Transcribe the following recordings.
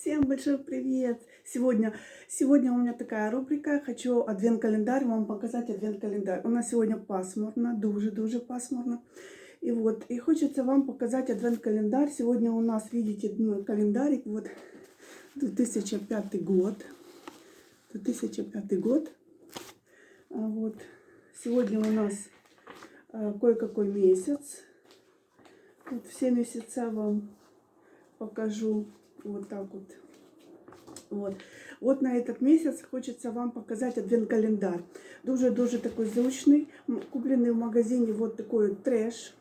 Всем большой привет! Сегодня, сегодня у меня такая рубрика. Хочу адвент-календарь вам показать адвент-календарь. У нас сегодня пасмурно, дуже-дуже пасмурно. И вот, и хочется вам показать адвент-календарь. Сегодня у нас, видите, ну, календарик, вот 2005 год. 2005 год. А Вот. Сегодня у нас а, кое-какой месяц. Вот все месяца вам покажу вот так вот. Вот. Вот на этот месяц хочется вам показать адвент-календар. Дуже-дуже такой зручний. М, Купленный в магазине вот такой вот трэш.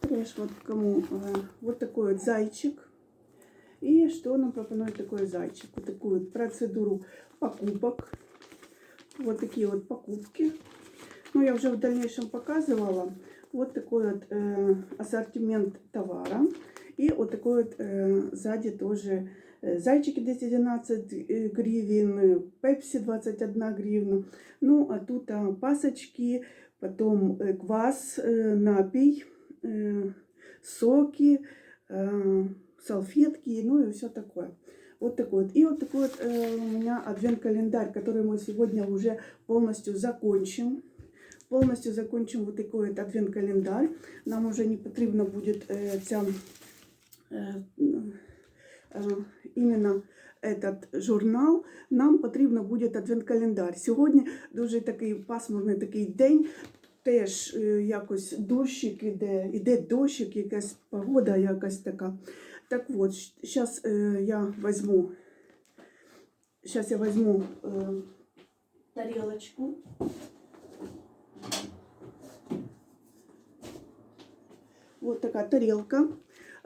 Трэш вот кому. э, Вот такой вот зайчик. И что нам пропонует такой зайчик? Вот такую вот процедуру покупок. Вот такие вот покупки. Ну, я уже в дальнейшем показывала. Вот такой вот э, ассортимент товара. И вот такой вот э, сзади тоже э, зайчики 211 э, гривен, э, пепси 21 гривна. Ну, а тут а, пасочки, потом э, квас, э, напий, э, соки, э, салфетки, ну и все такое. Вот такой вот. И вот такой вот э, у меня адвент-календарь, который мы сегодня уже полностью закончим. Полностью закончим вот такой вот адвент-календарь. Нам уже не потрібно буде е, ця, іменно этот журнал. Нам потрібно буде адвент-календар. Сьогодні дуже такий пасмурний такий день. Теж е, якось дощик іде, іде дощик, якась погода якась така. Так от, зараз я возьму, сейчас я возьму э, тарелочку. Вот така тарілка.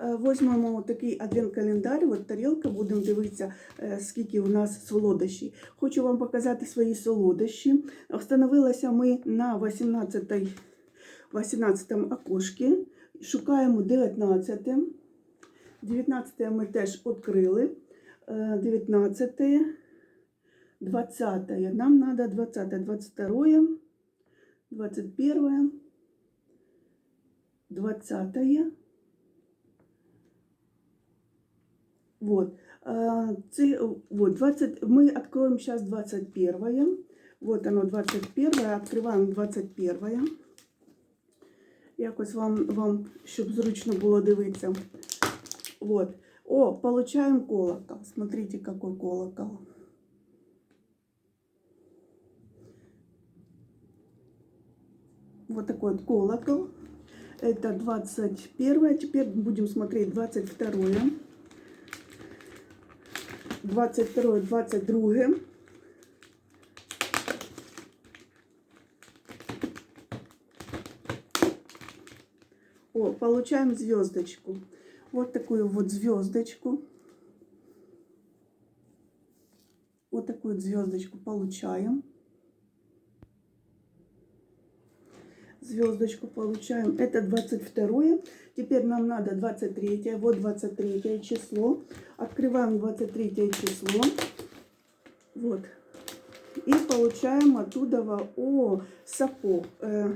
Е, Возьмемо такий адвент-календар, от тарілка, будемо дивитися, е, скільки у нас солодощів. Хочу вам показати свої солодощі. Встановилися ми на 18 18 окошці. Шукаємо 19. 19 ми теж відкрили. Е, 19, 20. Нам треба 20, 22, 21, 20. Вот. А, Це, вот, 20, мы откроем сейчас 21. Вот оно 21. Открываем 21. Якось вам, вам, щоб зручно було дивитися. Вот. О, получаем колокол. Смотрите, какой колокол. Вот такой вот колокол. Это 21. Теперь будем смотреть 22. 22, 22. О, получаем звездочку. Вот такую вот звездочку. Вот такую звездочку получаем. Звездочку получаем. Это 22. Теперь нам надо 23. Вот 23 число. Открываем 23 число. Вот. И получаем оттуда о, сапог. Э,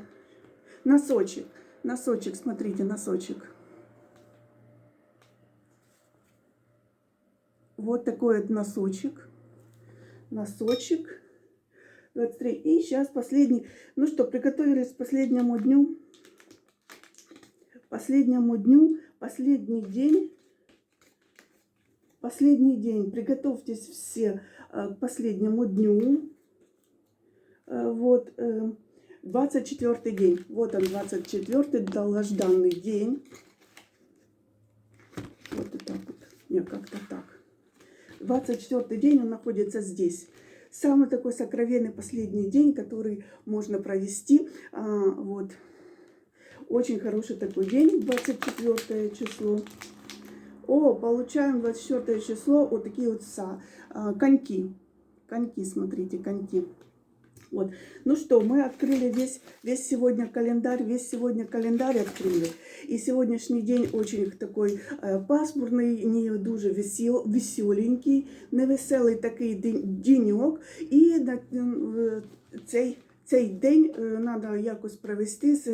носочек. Носочек, смотрите, носочек. Вот такой вот носочек. Носочек. 23. И сейчас последний. Ну что, приготовились к последнему дню. Последнему дню. Последний день. Последний день. Приготовьтесь все э, к последнему дню. Э, Вот. э, 24 день. Вот он, 24 долгожданный день. Вот так вот. Нет, как-то так. 24 день он находится здесь. Самый такой сокровенный последний день, который можно провести. А, вот. Очень хороший такой день, 24 число. О, получаем 24 число вот такие вот са, а, коньки. Коньки, смотрите, коньки. Вот. Ну что, мы открыли весь, весь сегодня календарь, весь сегодня календарь открыли. И сегодняшний день очень такой е, пасмурний, не дуже весел, веселенький, невеселий такий день- деньок. І на м, е, цей, цей день треба якось провести, е,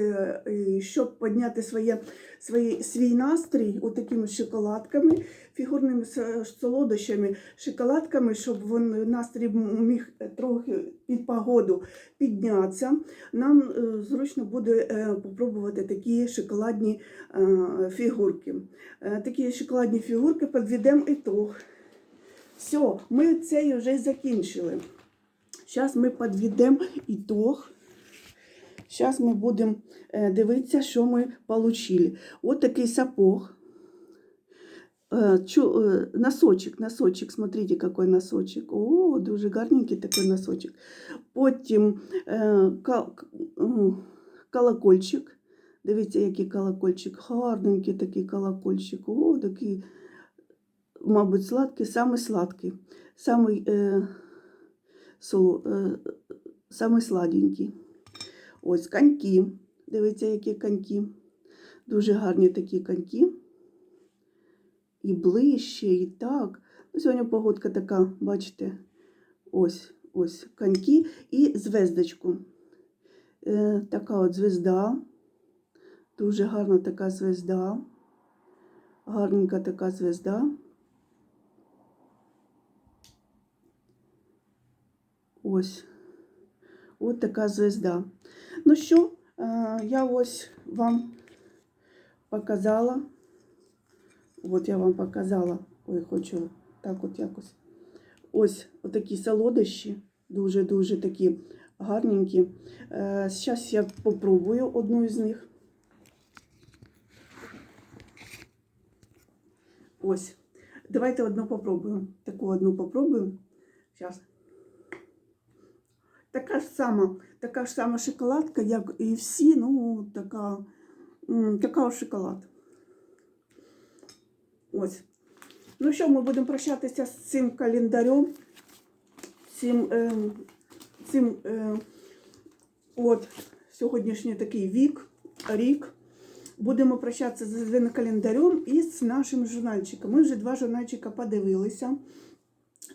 е, щоб підняти своє, своє, свій настрій такими шоколадками, фігурними солодощами, шоколадками, щоб він, настрій міг трохи під погоду піднятися. Нам е, зручно буде попробувати такі шоколадні фігурки. Такі шоколадні фігурки підведемо ітог. Все, ми це вже закінчили. Зараз ми підведемо ітог. Зараз ми будемо е, дивитися, що ми отримали. Ось такий сапог. Е, е, Носочек, носочек, смотрите, какой носочек. О, дуже гарненький такий носочек. Потім колокольчик. Дивіться, який колокольчик. Гарненький такий колокольчик. О, такий, мабуть, сладкий, самий сладкий. Самий, е, самий сладенький. Ось коньки. Дивіться, які коньки. Дуже гарні такі коньки. І ближче, і так. Ну, сьогодні погодка така, бачите, ось, ось коньки і звездочку. Е, така от звезда. Дуже гарна така звезда. Гарненька така звезда. Ось. От така звезда. Ну що, е, я ось вам показала. От я вам показала. Ой, хочу так от якось. Ось отакі солодощі. Дуже-дуже такі гарненькі. Е, Зараз я попробую одну з них. Ось. Давайте одну попробуємо. Таку одну попробуємо. Зараз. Така ж сама, така ж сама шоколадка, як і всі, ну, така, така шоколад. Ось. Ну що, ми будемо прощатися з цим календарем, цим, е, цим е, от сьогоднішній такий вік, рік. Будемо прощатися з адвент календарем і з нашим журнальчиком. Ми вже два журнальчика подивилися.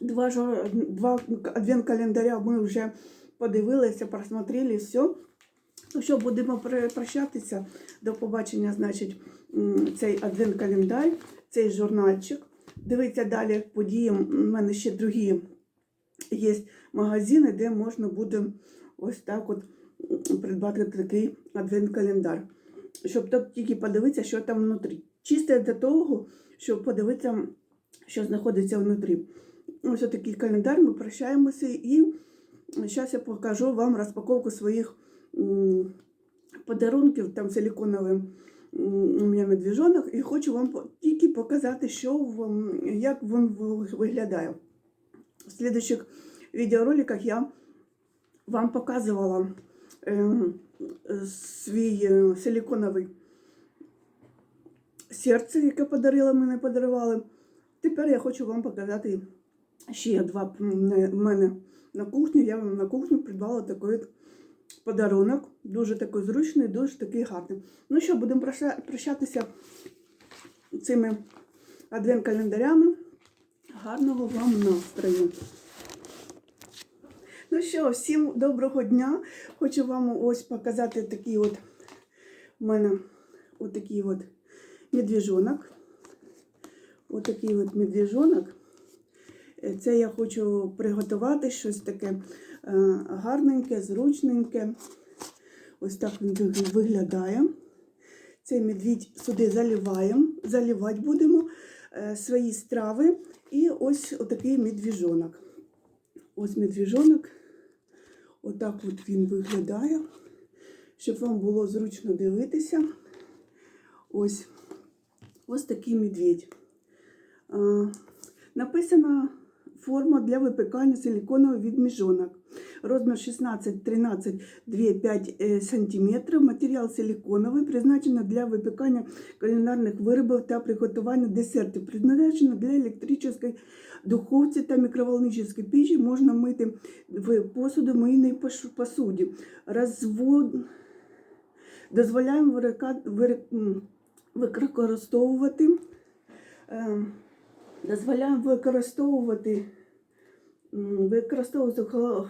Два, два адвент календаря ми вже подивилися, просмотрели все. Ну що, будемо прощатися. До побачення, значить, цей адвент календар, цей журнальчик. Дивіться далі події. У мене ще другі є магазини, де можна буде ось так от придбати такий адвент календар. Щоб тільки подивитися, що там внутрі. Чисто для того, щоб подивитися, що знаходиться внутрі. Ось такий календар, ми прощаємося і зараз я покажу вам розпаковку своїх подарунків, там силиконовим у мене медвіжонок, і хочу вам тільки показати, що як він ви- виглядає. В слідучих відеороликах я вам показувала е, е, свій е, силиконовий серце, яке подарила мене подарували. Тепер я хочу вам показати ще два в мене на кухню. Я вам на кухню придбала такий подарунок. Дуже такий зручний, дуже такий гарний. Ну що, будемо прощатися цими адвент-календарями. Гарного вам настрою. Ну що, всім доброго дня. Хочу вам ось показати такий от у мене отакий от медвіжонок. Отакий от медвіжонок. Е, Це я хочу приготувати щось таке е, гарненьке, зручненьке. Ось так він виглядає. Цей медвідь сюди заливаємо, заливати будемо е, свої страви. І ось отакий медвіжонок. Ось медвіжонок. Отак от він виглядає, щоб вам було зручно дивитися. Ось, ось такий медведь. А, написана форма для випікання силиконових відміжонок. Розмір 16, 13, 2, 5 е, см. Матеріал силиконовий, призначено для випікання кулінарних виробів та приготування десертів. Призначено для електричної духовці та мікроволническої печі. Можна мити в посудомийній пош- посуді. Розвод... Дозволяємо вирика- вир- використовувати е, дозволяємо використовувати м, використовувати холо-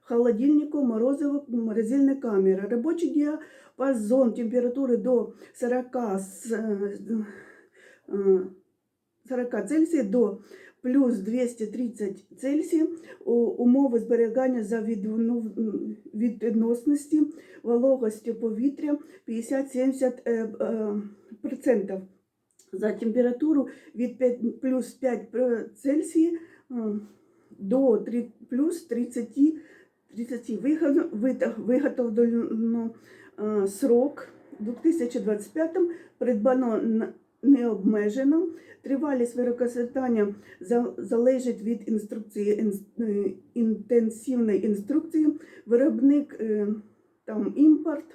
холодильнику, морозиво, морозильной камеры. Рабочий диапазон температуры до 40, с, э, э, 40 Цельсія до плюс 230 Цельсія. У- Умови зберігання за відно- відносності вологості повітря 50-70 е, е, процентів. За температуру від 5, плюс 5 Цельсія е, до 3, плюс 30, 30 Виготов- вит- виготовлено е, срок 2025 придбано необмежено. Тривалість використання за- залежить від інструкції е, інтенсивної інструкції. Виробник е, там імпорт,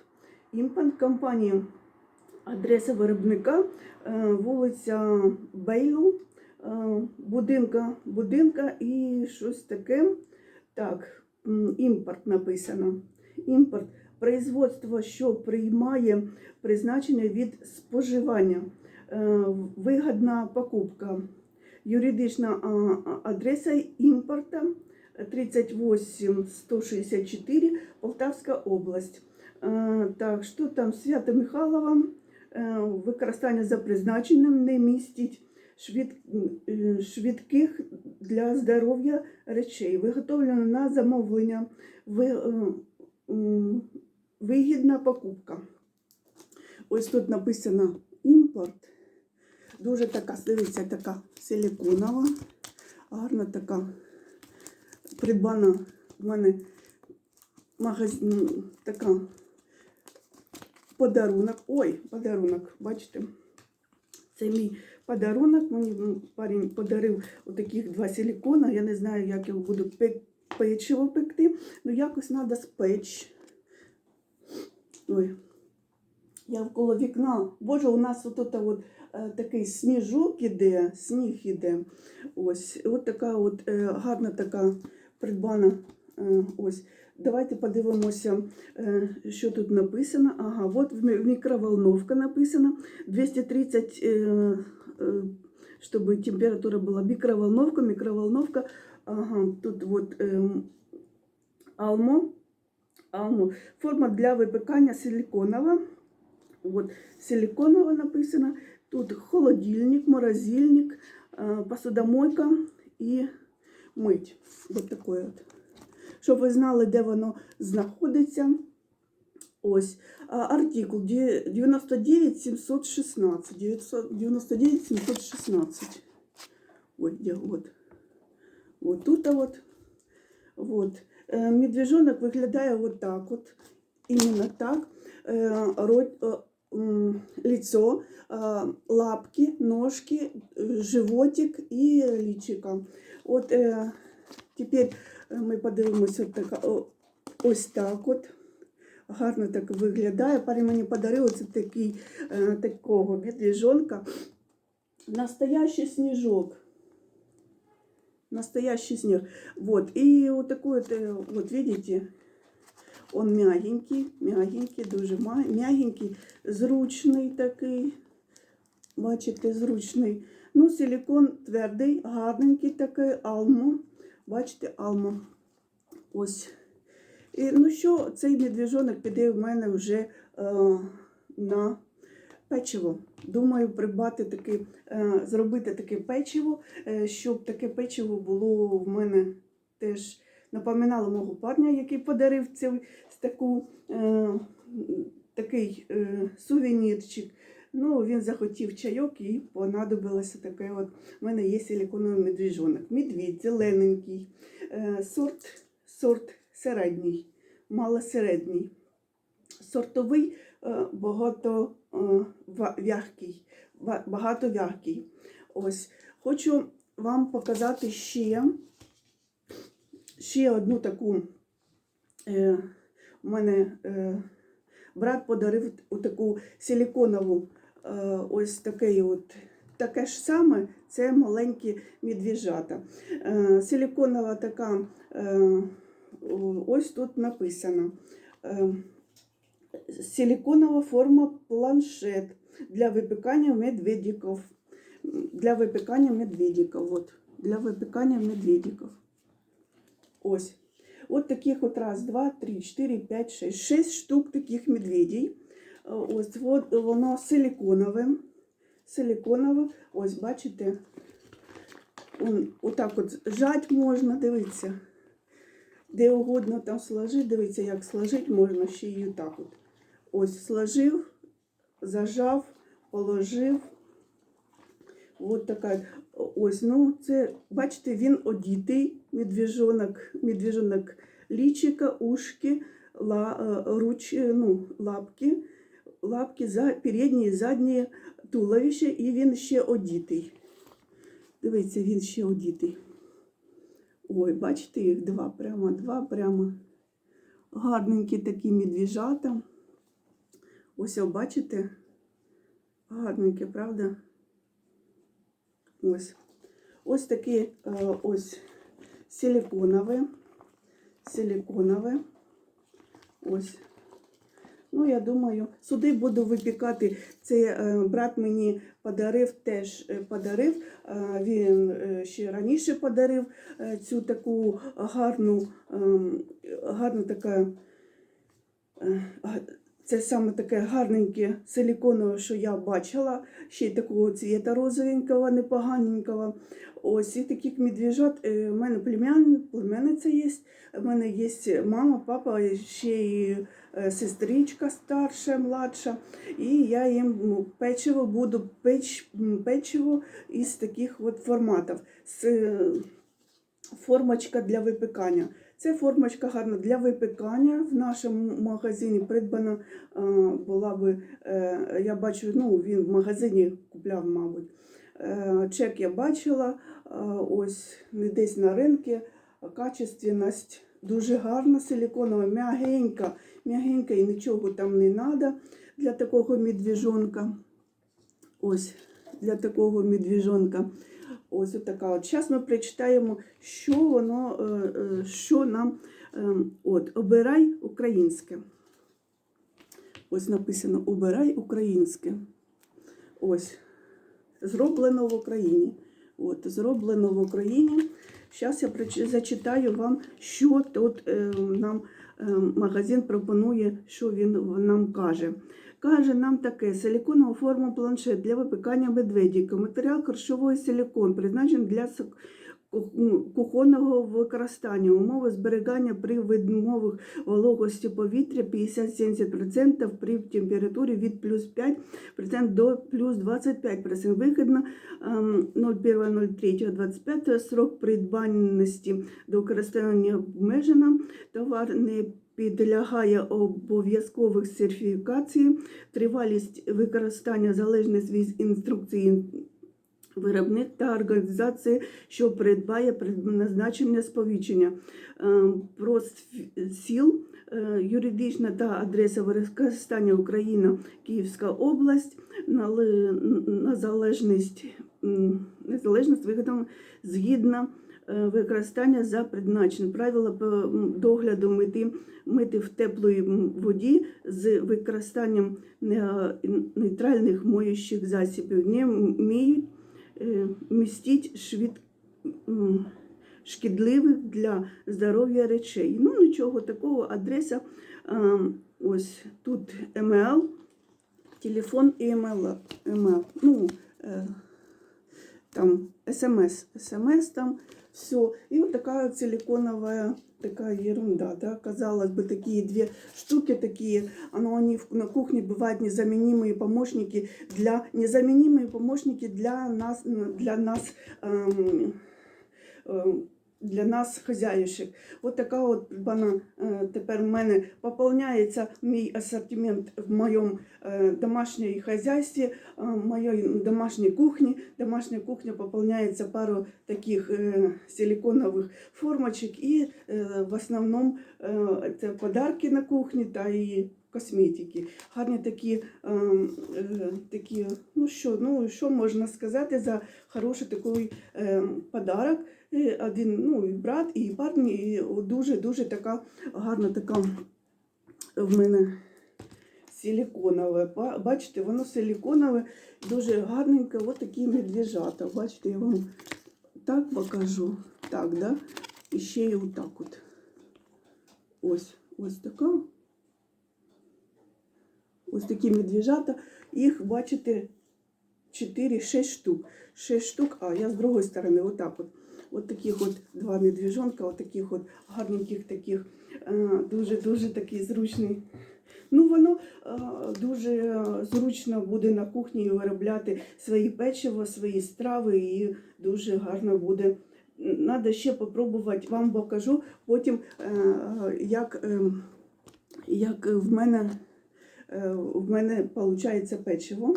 імпорт компанії. Адреса виробника е, вулиця Бейлу, е, будинка, будинка і щось таке. Так, імпорт написано. Імпорт производство, що приймає призначення від споживання. Е, Вигідна покупка. Юридична адреса імпорта 38 164 Полтавська область. Так, що там Свято Михайлова, використання за призначенням не містить е, швидких для здоров'я речей, виготовлено на замовлення, е, вигідна покупка. Ось тут написано імпорт. Дуже така, дивіться, така силіконова, гарна така придбана в мене магазин, така подарунок. Ой, подарунок, бачите? Це мій подарунок. Мені парень подарив отаких два силікона. Я не знаю, як його буду печиво пекти. Ну, якось треба спечь. Ой. Я вколо вікна. Боже, у нас от, от е, такий сніжок іде, сніг іде. Ось, от така от е, гарна така придбана. Е, ось. Давайте подивимося, е, що тут написано. Ага, от в мі- мікроволновка написано 230, е, е, щоб температура була мікроволновка, мікроволновка. Ага, тут от е, алмо, алмо. Форма для випікання силіконова. Вот силиконово написано. Тут холодильник, морозильник, посудомойка і мить. Вот такое от. Щоб ви знали, де воно знаходиться. Ось. Артикул де- 99 716. 99 716. Ой, де, от. От тут от. Вот. Е, Медвежонок виглядає от так от. Іменно так. Е, м, лицо, лапки, ножки, животик і лічика. От тепер ми подивимося така, о, ось так от. Гарно так виглядає. Парень мені подарив оце такий, е, такого медвежонка. Настоящий сніжок. Настоящий снег. Вот. И вот такой вот, э, вот видите, он мягенький, мягенький, дуже ма- мягенький, зручний такий. Бачите, зручний. Ну, силикон твердий, гарненький такий, алмо. Бачите, алмо. Ось. І, ну що, цей медвіжонок піде в мене вже е, на печиво. Думаю, придбати таке, е, зробити таке печиво, е, щоб таке печиво було в мене теж напоминало мого парня, який подарив цю таку, е, такий е, сувенірчик. Ну, він захотів чайок і понадобилося таке. От у мене є силиконовий медвіжонок. Медвідь зелененький, е, сорт, сорт середній, малосередній. Сортовий е, багато е, в'ягкий, багато в'ягкий. Ось хочу вам показати ще, ще одну таку. У мене брат подарив таку силиконову, е, ось таке от. Таке ж саме, це маленькі медвіжата. Е, силиконова така, е, ось тут написано. Е, силиконова форма планшет для випікання медведиків. Для випікання медведиків. От, для випікання медведиків. Ось. От таких от раз, два, три, чотири, п'ять, шесть. Шесть штук таких медведей. Е, Ось воно силиконове. Силиконове. Ось, бачите, отак от жать можна, дивіться. Де угодно там сложити, дивіться, як сложити можна ще й отак от. Ось сложив, зажав, положив. От така ось, ну це, бачите, він одітий, медвіжонок, медвіжонок лічика, ушки, ла, е, руч, е, ну, лапки, лапки, за, передні і задні туловище, і він ще одітий. Дивіться, він ще одітий. Ой, бачите, їх два, прямо два, прямо гарненькі такі медвіжата. Ось, бачите? Гарненькі, правда? Ось. Ось такі е, ось силиконове. Силиконове. Ось. Ну, я думаю, сюди буду випікати. Це е, брат мені подарив, теж е, подарив. Е, він ще раніше подарив цю таку гарну, ем, гарну така. Е, Це саме таке гарненьке силіконове, що я бачила, ще й такого цвіта розовенького, непоганенького. Ось і таких медвіжат. е, У мене племян, племянниця є, у мене є мама, папа, ще й е, сестричка старша, младша. І я їм ну, печиво буду печ, печиво із таких от форматів. З, е, формочка для випікання. Це формочка гарна для випікання. В нашому магазині придбана е, була би, е, я бачу, ну він в магазині купляв, мабуть. Е, Чек я бачила, ось не десь на ринку. Качественність дуже гарна, силіконова, м'ягенька, м'ягенька і нічого там не треба для такого медвіжонка. Ось для такого медвіжонка. Ось така от. Зараз ми прочитаємо, що воно, е, е, що нам е, от, обирай українське. Ось написано Обирай українське. Ось. Зроблено в Україні. От, зроблено в Україні. Зараз я зачитаю вам, що тут е, нам е, магазин пропонує, що він нам каже. Каже нам таке: силіконова форма планшет для випікання медведіка. Матеріал харчовий силікон, призначений для сок- кухонного використання. Умови зберігання при відмовах вологості повітря 50-70% при температурі від плюс 5% до плюс 25%. Вигідно ем, 01.03.25 срок придбаності до використання обмежено. Товар не підлягає обов'язкових сертифікацій, тривалість використання залежність від інструкції виробник та організації, що придбає призначення сповіщення. Ем, Про е, юридична та адреса використання Україна, Київська область, незалежність, м, незалежність виготовлена згідно е, використання за призначенням. Правила догляду мити, мити в теплої воді з використанням нейтральних моючих засобів. Не вміють е, містіть швид... шкідливих для здоров'я речей. Ну, нічого такого. Адреса е, ось тут email, телефон і email. email. Ну, е, там смс, смс там все. И вот такая вот силиконовая такая ерунда, да, казалось бы, такие две штуки такие, но они в- на кухне бывают незаменимые помощники для, незаменимые помощники для нас, для нас, эм, эм, для нас хазяюшек. От така от вона е, тепер в мене поповняється мій асортимент в моєму е, домашньому хазяйстві, е, в моїй домашній кухні. Домашня кухня поповняється пару таких е, силиконових формочок і е, в основному е, це подарки на кухні та і косметики. Гарні такі, е, е, такі ну що, ну що можна сказати за хороший такий е, подарок. І один ну, і брат, і парні, і дуже-дуже така гарна така в мене силіконове. Бачите, воно силіконове, дуже гарненьке, ось такі медвіжата. Бачите, я вам так покажу. Так, да? І ще й отак от. ось, ось така. Ось такі медвіжата. Їх, бачите, 4-6 штук. 6 штук, а я з другої сторони, отак от. От таких от два медвіжонка, от таких от гарненьких таких, дуже-дуже такий зручний. Ну, воно е, дуже е, зручно буде на кухні виробляти свої печиво, свої страви і дуже гарно буде. Надо ще попробувати, вам покажу потім, е, як, е, як в мене, е, в мене виходить печиво.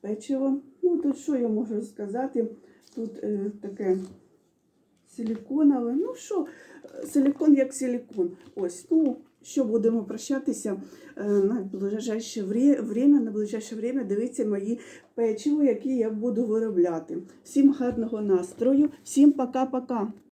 Печиво. Ну, тут що я можу сказати? Тут е, таке силіконове. Ну що, е, силікон як силікон. Ось, ну, що будемо прощатися е, на ближайше вре- время, на ближайше время дивіться мої печиво, які я буду виробляти. Всім гарного настрою, всім пока-пока.